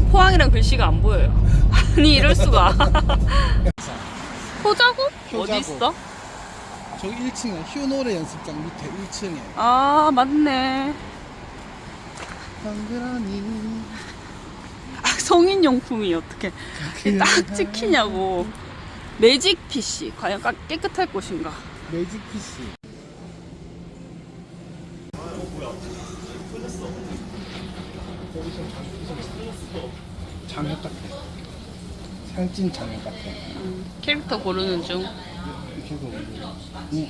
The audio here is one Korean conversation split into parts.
저 포항이란 글씨가 안 보여요. 아니 이럴 수가. 효자고? 어디 효자고. 있어? 저기 1층에 휴노래 연습장 밑에 1층에 아 맞네. 덩그러니 아, 성인 용품이 어떻게 딱 찍히냐고. 매직 PC 과연 까- 깨끗할 것인가? 매직 PC 장혁 같아 살찐 장혁 같아 음, 캐릭터 고르는 중. 이렇게 보고 응.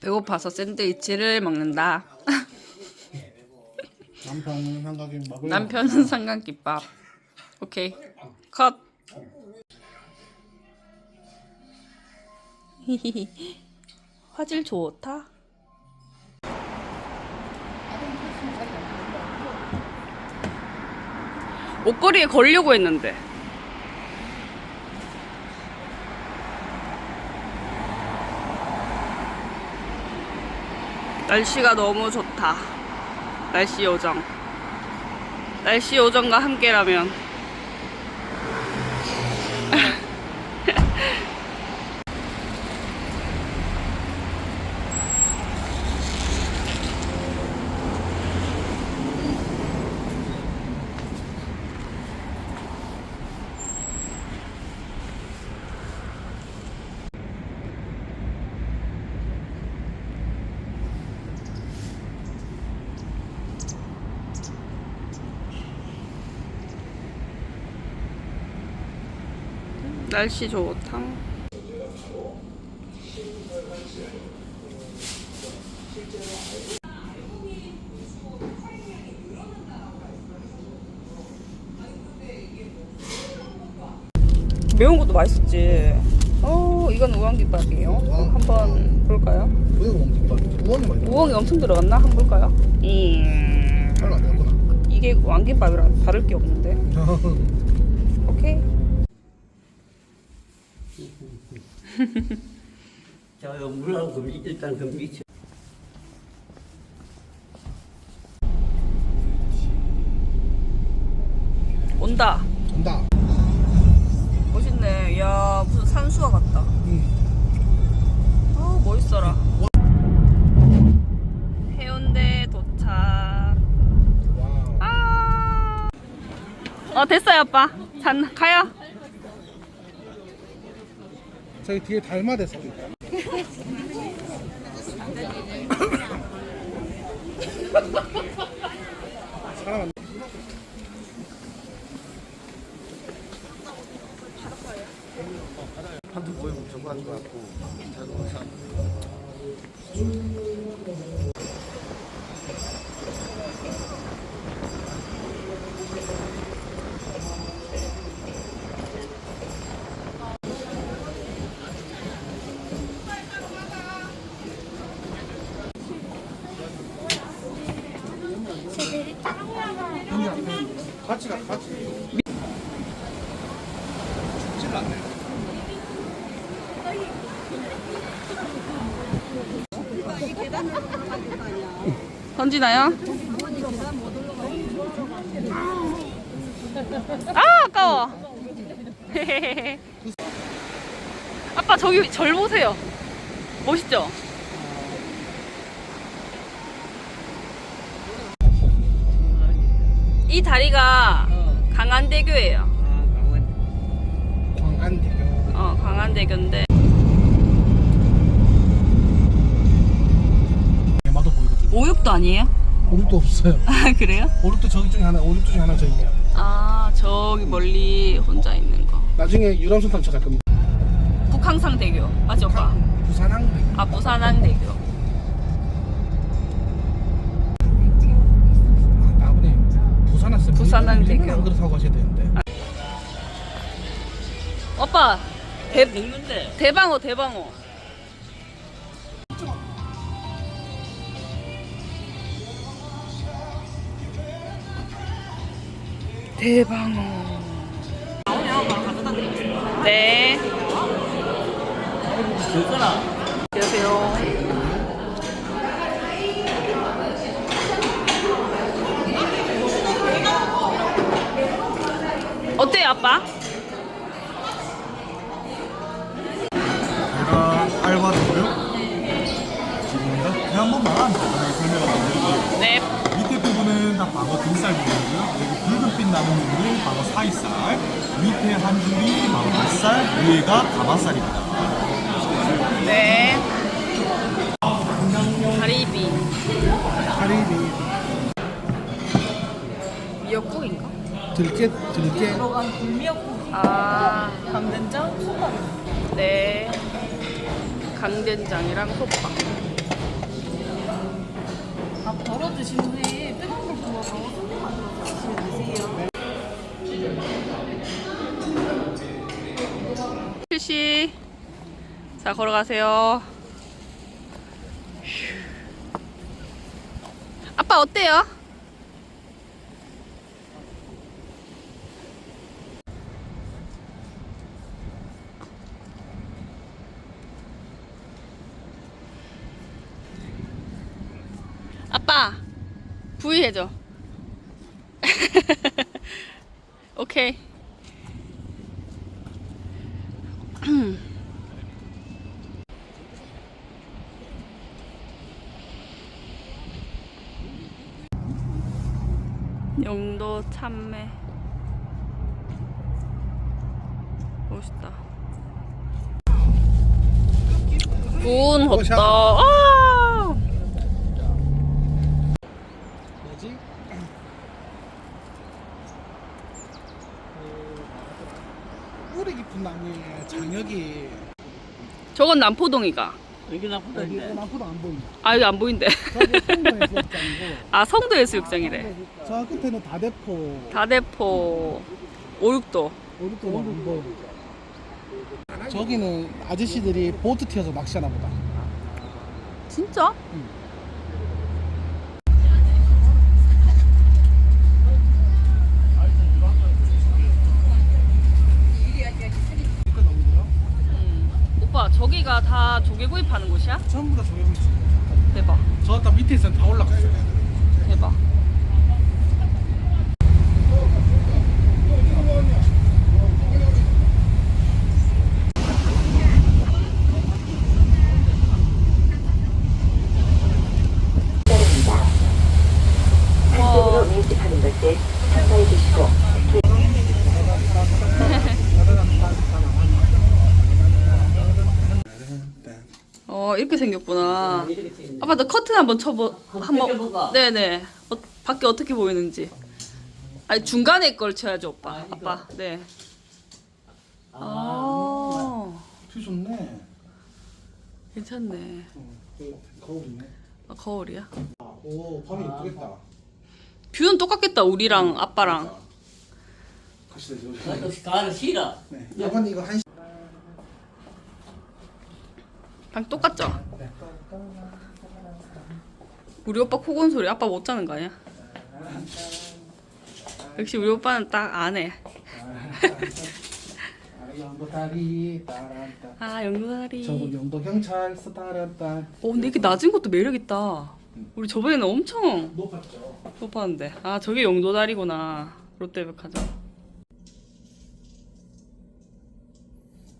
배고파서 샌드위치를 먹는다. 남편은 먹을 남편은 삼각김밥. 오케이. 컷. 화질 좋다. 옷걸이에 걸려고 했는데. 날씨가 너무 좋다. 날씨 요정. 날씨 요정과 함께라면 날씨 좋다. 매운 것도 맛있었지. 어, 이건 우엉김밥이에요. 한번 볼까요? 우엉이 엄청 들어갔나? 한번 볼까요? 되구나 이게 왕김밥이랑 다를 게 없는데. 오케이. 자, 물하고 금이 일단 금이 온다. 온다 멋있네. 야 무슨 산수화 같다. 응. 아 멋있어라. 해운대 도착. 와우 아. 어 됐어요 아빠. 잔 가요. 저기 뒤에 있다 사람 안 저거 하는 것 같고 같이 가 같이 죽질 않네 던지나요? 아 아까워. 아빠 저기 절 보세요. 멋있죠? 이 다리가 강안대교예요. 아, 강원 광안대교 어, 강안대교인데 대마도 보이거든요 오육도 아니에요? 오륙도 없어요 아 그래요? 오륙도 저기 중에 하나 오륙 중에 하나 저 있네요 아 저기 멀리 혼자 있는 거. 나중에 유람선 타고 갈 겁니다 북항상대교 맞죠 오빠? 부산항대교 아 부산항대교. 아버님 부산 왔으면 부산항 대교. 밀면 안 그렇다고 하셔야 되는데 오빠 대 늙는데 대방어 대방어. 대방어. 네. 젓가락. 안녕하세요. 어때요, 아빠? 제가 알바 도고요. 지금입니다. 그냥 한 번만 간단하게 설명을 드릴게요. 네. 밑에 부분은 다 방어 등살 부분이고요. 그리고 붉은빛 남은 부분이 방어 사이살, 밑에 한 줄이 방어 뱃살, 위에가 가마살입니다. 네. 가리비. 가리비 미역국인가? 들깨 들깨 아. 강된장? 소밥. 네. 강된장이랑 소밥. 아, 덜어 드신 후에 뜨거운 물 부어서 소금 만들어서 드시면 되세요. 실시. 자, 걸어가세요. 휴. 아빠 어때요? 아빠 부위 해줘. 오케이. 영도 참매 멋있다 군 헛다 아! 뭐지? 어, 뿌리 깊은 장혁이 저건 남포동이가 여기 나쁘다. 여기. 나무도 안 보인다. 아 이거 안 보인대 저기 송도의 수욕장이고 아 성도 해수욕장이래 저 끝에는 다대포 다대포 오육도 어디도 안 보여. 저기는 아저씨들이 보트 튀어서 낚시하나 보다. 진짜? 음. 저기가 다 조개구이 파는 곳이야? 전부 다 조개구이 있어. 대박 저다 밑에 있으면 다 올라갔어요. 대박 한쪽으로 밀집하는 것을 참고해 주시고 어 이렇게 생겼네. 아빠 너 커튼 한번 쳐보 한번? 네네 어, 밖에 어떻게 보이는지 아니 중간에 걸 쳐야죠 오빠 아? 아빠 네 아, 아, 티 좋네. 괜찮네 거울이네. 아, 거울이야 오, 밤이 예쁘겠다. 뷰는 똑같겠다 우리랑 아빠랑 가시다 저기. 나도 가를 싫어. 네. 아버님 이거 한 시. 방 똑같죠? 우리 오빠 코 곤 소리 아빠 못 자는 거 아니야? 역시 우리 오빠는 딱 안 해 영도 다리 따란따. 아 영도다리 저분 영도 경찰서 따란따. 어 근데 이렇게 낮은 것도 매력 있다 우리 저번에는 엄청 높았죠. 높았는데 아 저게 영도다리구나 롯데백화점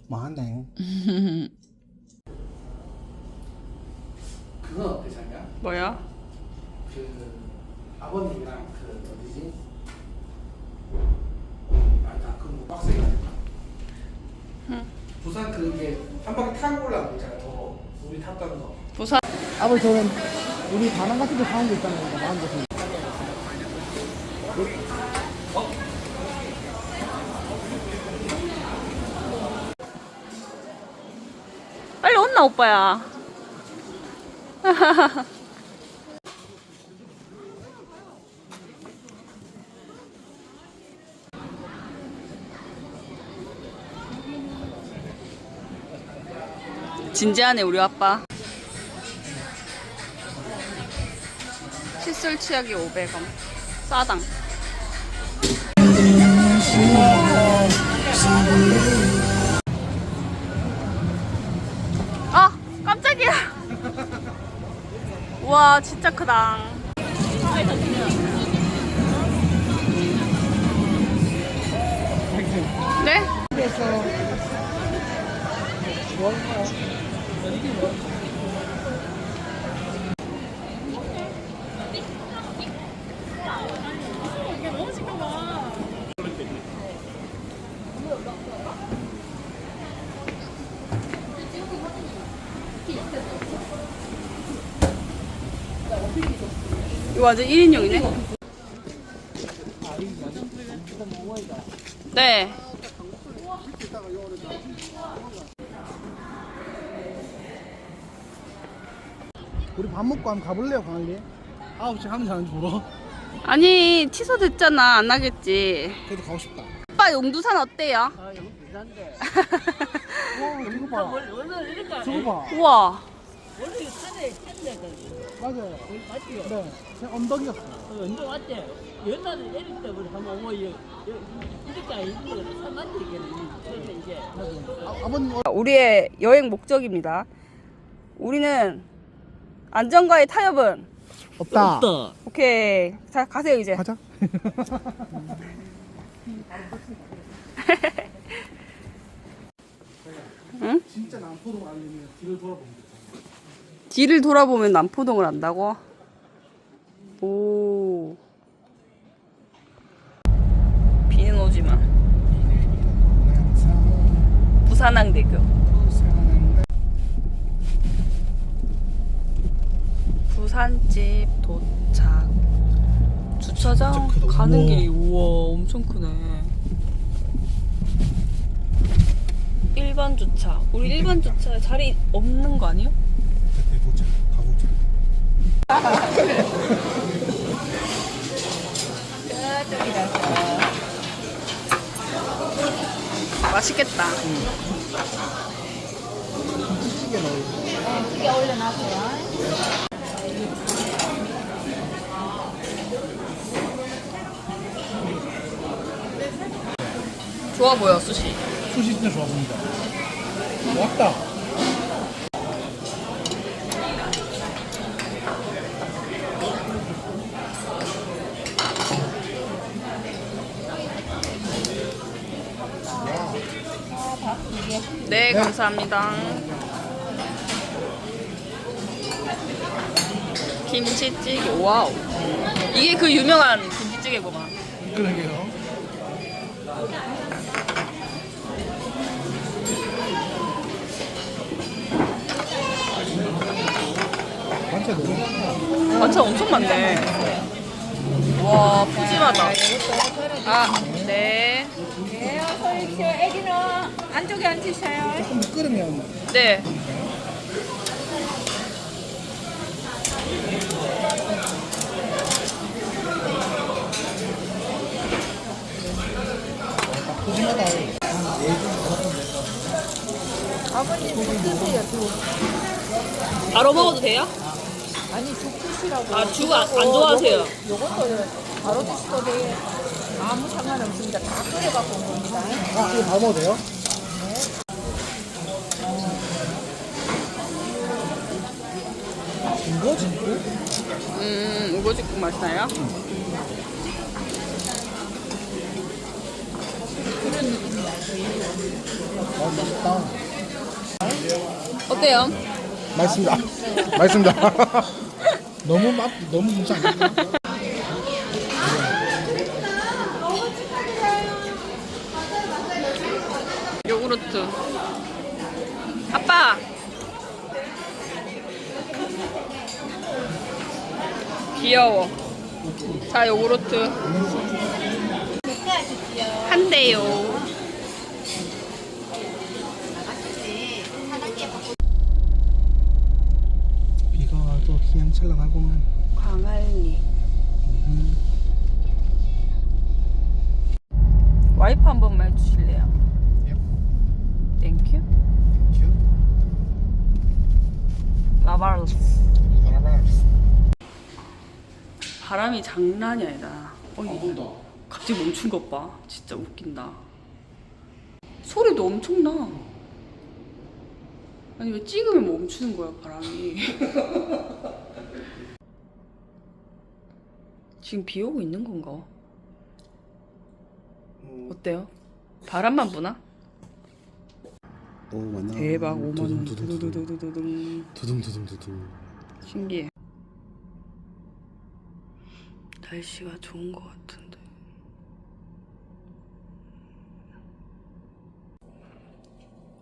많네. 그건 어때 자기야? 뭐야? 그 아버님이랑 그 어디지? 아나그뭐 빡세게 하니까. 부산 그게 한 바퀴 타고 올라간 거 있잖아요. 저거 우리 탔다는 거. 부산 아버지 저는 우리 다낭 같은 데 사는 거 있잖아요. 마음 같은 거. 빨리 온나 오빠야 진지하네 우리 아빠. 칫솔 치약이 500원. 싸당. 아 깜짝이야. 와 진짜 크다. 네? 그래서 이거 완전 1인용이네. 네. 우리 밥 먹고 한번 가볼래요, 광안리? 9시 하면 자는지 보러? 아니 취소됐잖아 안 나겠지. 그래도 가고 싶다. 오빠 용두산 어때요? 아, 여기 비싼데. 와, 이거 봐. 원래, 이럴까? 저거 봐. 우와. 원래 산에 산데 맞아요. 맞지요? 네. 그냥 언덕이었어. 어, 언제 왔대? 옛날에 내릴 때 우리 한번 오면 이 이렇게 거산 맞지 이게 그런데 이게 아, 아버님, 어, 우리의 여행 목적입니다. 우리는 안전과의 타협은 없다. 없다. 오케이. 자 가세요 이제. 가자. 응? 진짜 남포동 알리면 뒤를 돌아보면 돼. 뒤를 돌아보면 남포동을 안다고? 오. 비는 오지만 부산항대교. 부산집 도착. 주차장. 가는. 길이 우와 엄청 크네. 일반 주차. 우리 일반 주차에 자리 없는 거 아니에요? 가보자. 맛있겠다. 김치찌개 넣어. 좋아 보여 수시. 수시 진짜 좋아 보인다. 왔다. 네 감사합니다. 김치찌개 와우. 이게 그 유명한 김치찌개구만. 그러게요. 반찬 너무 반찬 엄청 많네. 와 푸짐하다. 아 네. 네, 어서 오십시오. 애기는 안쪽에 앉으셔요. 조금 끓으면 네. 푸짐하다. 아버님 죽 드세요, 죽. 바로 먹어도 돼요? 아니, 죽 드시라고. 아, 죽 안- 안 좋아하세요? 요것도 바로 드셔도 돼요. 아무 상관없습니다. 다 끓여갖고 온 겁니다. 아, 이거 다 먹어도 돼요? 진짜? 음 우거지국 맛나요? 아, 맛있다. 어때요? 맛있습니다. 맛있습니다. 너무 맛, 너무 진짜 안 돼. 요구르트. 아빠. 귀여워. 자 요구르트. 한 대요. 비가 와도 희양찬란하고만. 광안리. 와이프 한 번만 해주실래요? 땡큐. 라바르스. 바람이 장난이 아니다. 어이, 갑자기 멈춘 것 봐. 진짜 웃긴다. 소리도 엄청 나. 아니 왜 찍으면 멈추는 거야 바람이. 지금 비 오고 있는 건가? 어때요? 바람만 부나? 오 맞나? 대박 5만 원. 두둥두둥 두둥. 두두두두두둥. 두둥두둥두둥. 신기해. 날씨가 좋은 것 같은데.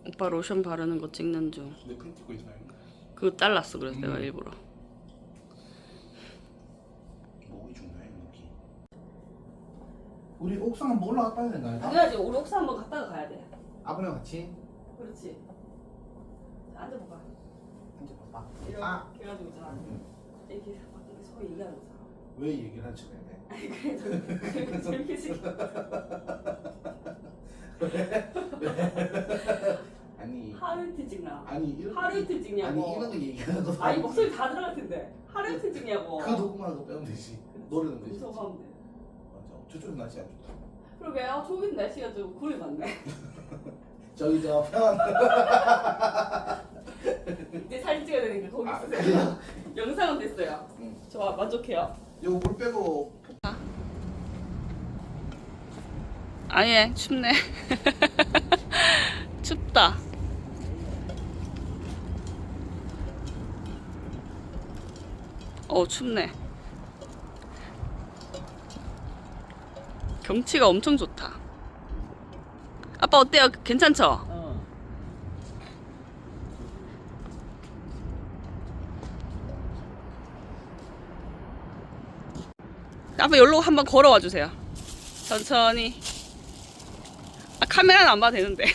오빠 로션 바르는 거 찍는 중. 내팬 찍고 있어요. 그거 잘랐어 그래서 내가 일부러. 목이 중요해 목이. 우리 옥상 한번 올라가 봐야 되나? 당연하지. 우리 옥상 한번 갔다가 가야 돼. 아버랑 같이 그렇지. 앉아볼까? 앉아 봐봐. 이렇게 아, 해가지고 있잖아. 이렇게 막 이렇게 서로 얘기하는 거잖아. 왜 얘기를 하지 왜? 그래도 재밌게 아니 하루 이틀 찍나? 아니 이런 하루 이틀 찍냐고. 아니 이런 거 얘기하는 거. 아니 목소리 다 들어갈 텐데 하루 이틀 찍냐고. 그 녹음하는 거 빼면 되지. 노래는 되지. 무서워 하면 돼. 맞아. 저쪽 날씨 안 좋다. 그러게 아 저기 날씨가 좀 구리 맞네. 저기 저 평안. 이제 사진 찍어야 되니까 거기 아, 있으세요. 영상은 됐어요. 응. 좋아 만족해요. 요거 물 빼고 아예 춥네. 춥다. 어 춥네. 경치가 엄청 좋다. 아빠 어때요? 괜찮죠? 어. 아빠 여기로 한번 걸어와 주세요. 천천히. 아 카메라는 안 봐도 되는데.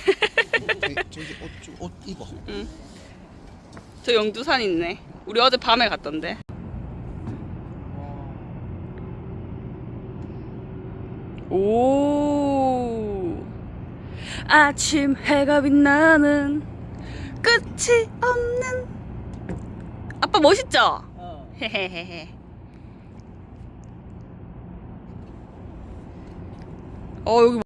저기 옷, 옷 입어. 저 영두산 있네. 우리 어제 밤에 갔던데. 오. 아침 해가 빛나는 끝이 없는. 아빠 멋있죠? 어. 헤헤헤헤. 어 여기.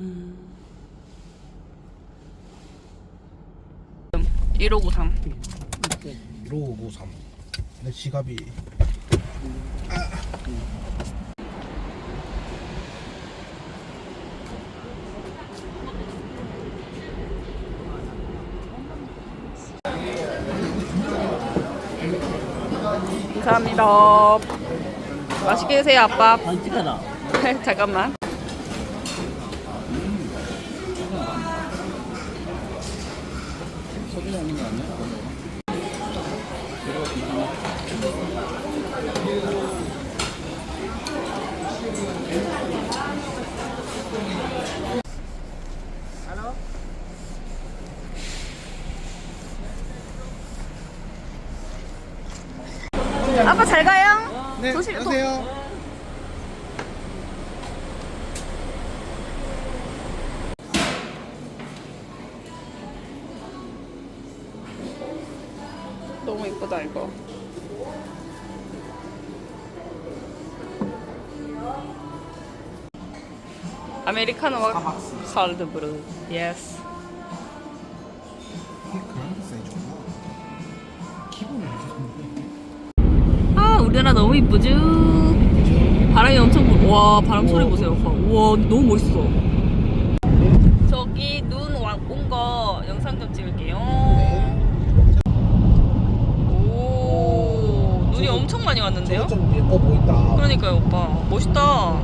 음. 1593. 1553. 내 지갑이 감사합니다. 맛있게 드세요, 아빠. 안 찍어라. 잠깐만. 아빠 잘 가요. 네, 조심- 안녕하세요. 너무 이쁘다 이거. 아메리카노와 칼드브루. 예 아 우리나라 너무 이쁘죠? 바람이 엄청 불. 와 바람 소리 보세요. 오빠. 우와 너무 멋있어. 저기 눈 온 거 영상 좀 찍을게요. 오 눈이 엄청 많이 왔는데요? 좀 예뻐 보인다. 그러니까요 오빠 멋있다.